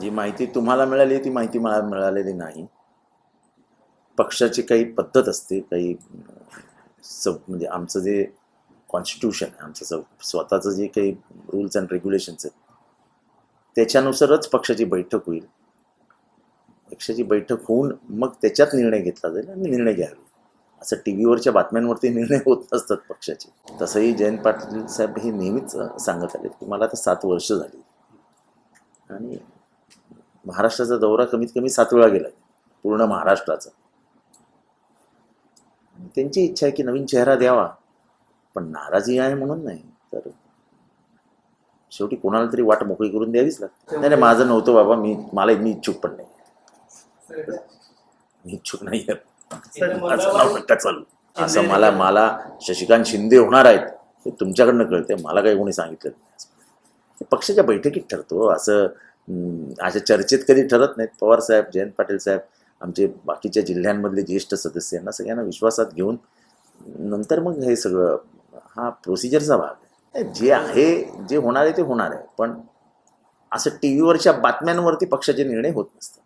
जी माहिती तुम्हाला मिळाली ती माहिती मला मिळालेली नाही. पक्षाची काही पद्धत असते काही सब म्हणजे आमचं जे कॉन्स्टिट्यूशन आहे आमचं सब स्वतःचं जे काही रूल्स अँड रेग्युलेशन्स आहेत त्याच्यानुसारच पक्षाची बैठक होईल. पक्षाची बैठक होऊन मग त्याच्यात निर्णय घेतला जाईल आणि निर्णय घ्यावे असं टी व्हीवरच्या बातम्यांवरती निर्णय होत नसतात पक्षाचे. तसंही जयंत पाटील साहेब हे नेहमीच सांगत आले की मला आता सात वर्ष झाली. आणि महाराष्ट्राचा दौरा कमीत कमी सात वेळा गेला पूर्ण महाराष्ट्राचा. त्यांची इच्छा आहे की नवीन चेहरा द्यावा. पण नाराजी आहे म्हणून नाही. तर शेवटी कोणाला तरी वाट मोकळी करून द्यावीच लागते. नाही नाही माझं नव्हतं बाबा. मी मला मी इच्छुक पण नाही. मी इच्छुक नाही चालू. असं मला मला शशिकांत शिंदे होणार आहेत हे तुमच्याकडनं कळते मला काही कोणी सांगितलं पक्षाच्या बैठकीत ठरतो. असं अशा चर्चेत कधी ठरत नाहीत. पवार साहेब जयंत पाटील साहेब आमचे बाकीच्या जिल्ह्यांमधले ज्येष्ठ सदस्य यांना सगळ्यांना विश्वासात घेऊन नंतर मग हे सगळं हा प्रोसिजरचा भाग आहे. जे आहे जे होणार आहे ते होणार आहे. पण असं टी व्हीवरच्या बातम्यांवरती पक्षाचे निर्णय होत नसतात.